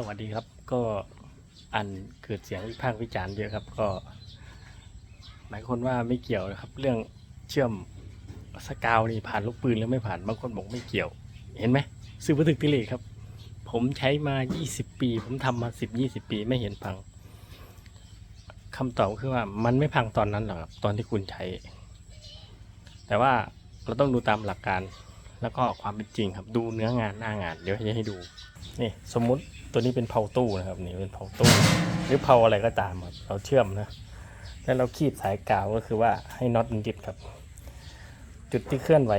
สวัสดีครับก็อันเกิดเสียงวิพากษ์วิจารณ์เยอะครับ ก็ หลายคนว่าไม่เกี่ยวนะครับ เรื่องเชื่อมสกาวนี่ผ่านลูกปืนหรือไม่ผ่านบางคนบอกไม่เกี่ยว เห็นไหมซื้อวัตถุกิเลสครับ ผมใช้มา 20 ปี ผมทำมา 10 20 ปีไม่เห็นพังคำตอบคือว่ามันไม่พังตอนนั้นหรอกครับตอนที่คุณใช้ แต่ว่าเราต้องดูตามหลักการ แล้วก็ความเป็นจริงครับ ดูเนื้องานหน้างาน เดี๋ยวจะให้ดู นี่สมมุติตัวนี้เป็นเพาตู้นะครับ นี่เป็นเพาตู้ หรือเพาอะไรก็ตามครับเราเชื่อมนะ แล้วเราคีบสายกาวก็คือว่าให้น็อตมันยึดครับ จุดที่เคลื่อนไหว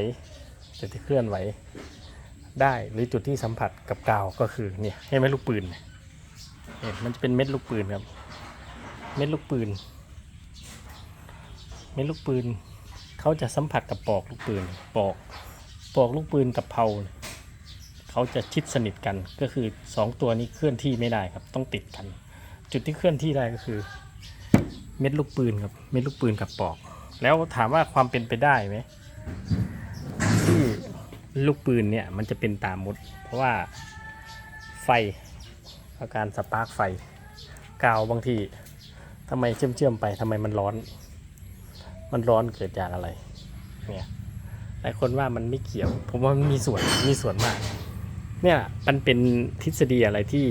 จุดที่เคลื่อนไหวได้หรือจุดที่สัมผัสกับกาวก็คือเนี่ยให้ไหมลูกปืนเนี่ยเนี่ยมันจะเป็นเม็ดลูกปืนครับ เม็ดลูกปืน เม็ดลูกปืนเขาจะสัมผัสกับปอกลูกปืนปอก ปอกลูกปืนกับเพาเขาจะชิดสนิทกันก็คือ 2 ตัวนี้เคลื่อนที่ไม่ได้ครับ ต้องติดกัน จุดที่เคลื่อนที่ได้ก็คือ เม็ดลูกปืนครับเม็ดลูกปืนกับปอก แล้วถามว่าความเป็นไปได้ไหมที่ลูกปืนเนี่ยมันจะเป็นตามมด เพราะว่าไฟอาการสปาร์กไฟกาวบางทีทำไมเชื่อมเชื่อมๆไปทำไมมันร้อน มันร้อนเกิดจากอะไรเนี่ย ลายคนว่ามันไม่เกี่ยว ผมว่ามันมีส่วนมีส่วนมาก เนี่ยมันเป็นทฤษฎีอะไรที่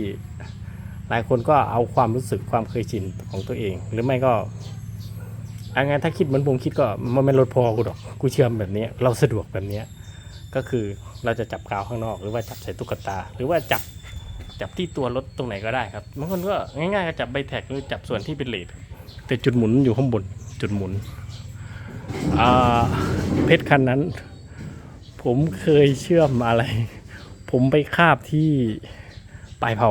หลายคนก็เอาความรู้สึกความเคยชินของตัวเอง หรือไม่ก็อังไงถ้าคิดเหมือนผมคิดก็มันไม่ลดพอกูหรอกกูเชื่อมแบบนี้ เราสะดวกแบบนี้ก็คือเราจะจับกาวข้างนอก หรือว่าจับใส่ตุ๊กตา หรือว่าจับจับที่ตัวรถตรงไหนก็ได้ครับบางคนก็ง่ายๆก็จับใบแท็กหรือจับส่วนที่เป็นเลดแต่จุดหมุนอยู่ข้างบนจุดหมุน เพชรคันนั้น ผมเคยเชื่อมอะไร ผมไปคาบที่ปลายเผา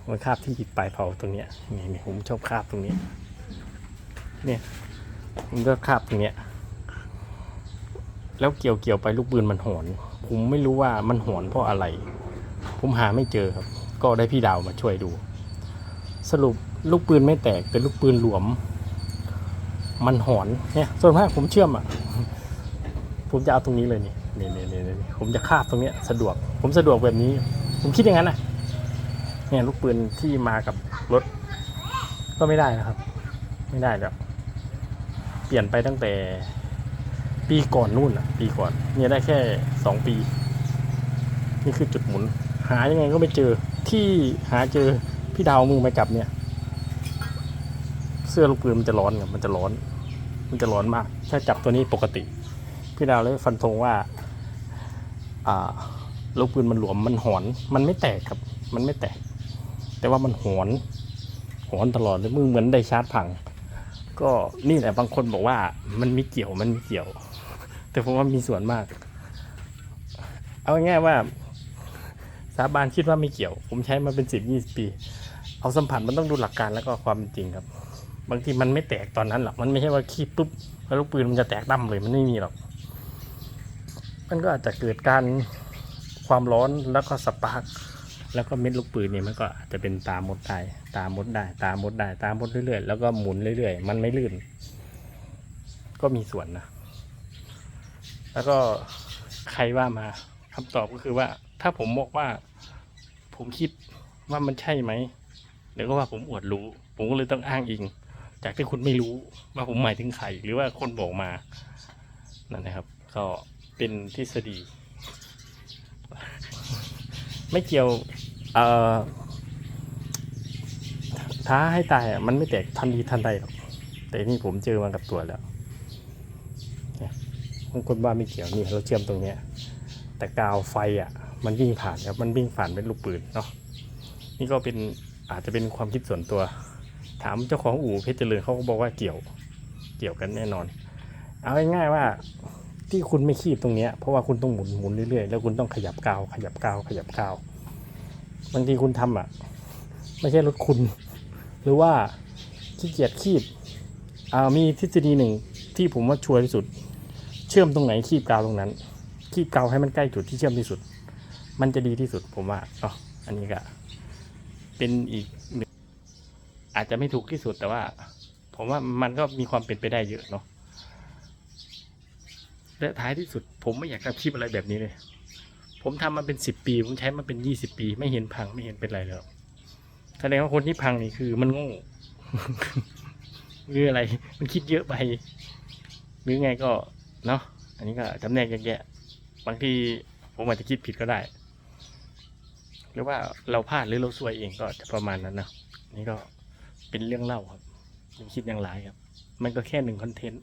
ผมคาบที่ปลายเผาตรงเนี้ยนี่นี่ผมชอบคาบตรงนี้เนี่ยผมก็คาบตรงเนี้ยแล้วเกี่ยวเกี่ยวไปลูกปืนมันหอน ผมไม่รู้ว่ามันหอนเพราะอะไร ผมหาไม่เจอครับ ก็ได้พี่ดาวมาช่วยดู สรุปลูกปืนไม่แตกแต่ลูกปืนหลวม มันหอนเนี่ยส่วนมากผมเชื่อมอะผมจะเอาตรงนี้เลยนี่นี่นี่นี่นี่ผมจะคาบตรงเนี้ยสะดวก ผมสะดวกแบบนี้ ผมคิดอย่างนั้นนะเนี่ยลูกปืนที่มากับรถ ก็ไม่ได้นะครับ ไม่ได้แบบเปลี่ยนไปตั้งแต่ปีก่อนนู่นอะ ปีก่อน เนี่ยได้แค่สองปี นี่คือจุดหมุน หายังไงก็ไม่เจอที่หาเจอพี่ดาวมึงมาจับเนี่ย สื้อลูกปืนมันจะร้อนครับมันจะร้อน มันจะร้อนมาก ถ้าจับตัวนี้ปกติ พี่ดาวเลยฟันธงว่าอ่าลูกปืนมันหลวมมันหอน มันไม่แตกครับ มันไม่แตก แต่ว่ามันหอนหอนตลอดเลยมือเหมือนได้ชาร์จพัง ก็นี่แหละบางคนบอกว่า มันมีเกี่ยวมันมีเกี่ยว แต่ผมว่ามีส่วนมาก เอาง่ายว่าสาบานคิดว่าไม่เกี่ยว ผมใช้มาเป็นสิบยี่สิบปี เอาสัมผัสมันต้องดูหลักการแล้วก็ความเป็นจริงครับ บางทีมันไม่แตกตอนนั้นหรอกมันไม่ใช่ว่าคีบปุ๊บแล้วลูกปืนมันจะแตกดั้มเลยมันไม่มีหรอก มันก็อาจจะเกิดการความร้อนแล้วก็สปาร์กแล้วก็เม็ดลูกปืนเนี่ยมันก็อาจจะเป็นตามดได้ตามดได้ตามดได้ตามดเรื่อยๆแล้วก็หมุนเรื่อยๆ มันไม่ลื่น ก็มีส่วนนะ แล้วก็ใครว่ามาคำตอบก็คือว่า ถ้าผมบอกว่า ผมคิดว่ามันใช่ไหมเดี๋ยวก็ว่าผมอวดรู้ ผมก็เลยต้องอ้างอิง จากที่คุณไม่รู้ว่าผมหมายถึงใครหรือว่าคนบอกมานั่นนะครับ ก็เป็นทฤษฎี ไม่เกี่ยวเอ่อท้าให้ตายอะมันไม่แตกทันทีทันใดหรอกแต่นี่ผมเจอมากับตัวแล้วเนี่ยบางคนว่าไม่เกี่ยวนี่เราเชื่อมตรงเนี้ยแต่กาวไฟอะ มันวิ่งผ่านครับมันวิ่งผ่านเป็นลูกปืนเนาะนี่ก็เป็นอาจจะเป็นความคิดส่วนตัว ถามเจ้าของอู่เพชรเจริญเขาก็บอกว่าเกี่ยวเกี่ยวกันแน่นอน เอาง่ายๆว่าที่คุณไม่คีบตรงเนี้ยเพราะว่าคุณต้องหมุนหมุนเรื่อยๆแล้วคุณต้องขยับกาว ขยับกาว ขยับกาวบางทีคุณทำอะ ไม่ใช่รถคุณ หรือว่าขี้เกียจคีบอ่ามีทฤษฎีหนึ่งที่ผมว่าชัวร์ที่สุด เชื่อมตรงไหนคีบกาวตรงนั้น คีบกาวให้มันใกล้จุดที่เชื่อมที่สุด มันจะดีที่สุดผมว่าเนาะอันนี้ก็เป็นอีกหนึ่ง อาจจะไม่ถูกที่สุดแต่ว่า ผมว่ามันก็มีความเป็นไปได้เยอะเนาะและท้ายที่สุด ผมไม่อยากทำคลิปอะไรแบบนี้เลย ผมทำมาเป็นสิบปี ผมใช้มาเป็นยี่สิบปี ไม่เห็นพังไม่เห็นเป็นไรเลยแสดงว่าคนที่พังนี่คือมันโง่หรืออะไร มันคิดเยอะไปหรือไงก็เนาะอันนี้ก็จำแนกแยกๆบางทีผมอาจจะคิดผิดก็ได้ หรือว่าเราพลาดหรือเราซวยเองก็จะประมาณนั้นนะนี่ก็ เป็นเรื่องเล่าครับอย่าคิดอย่างไรครับ มันก็แค่หนึ่งคอนเทนต์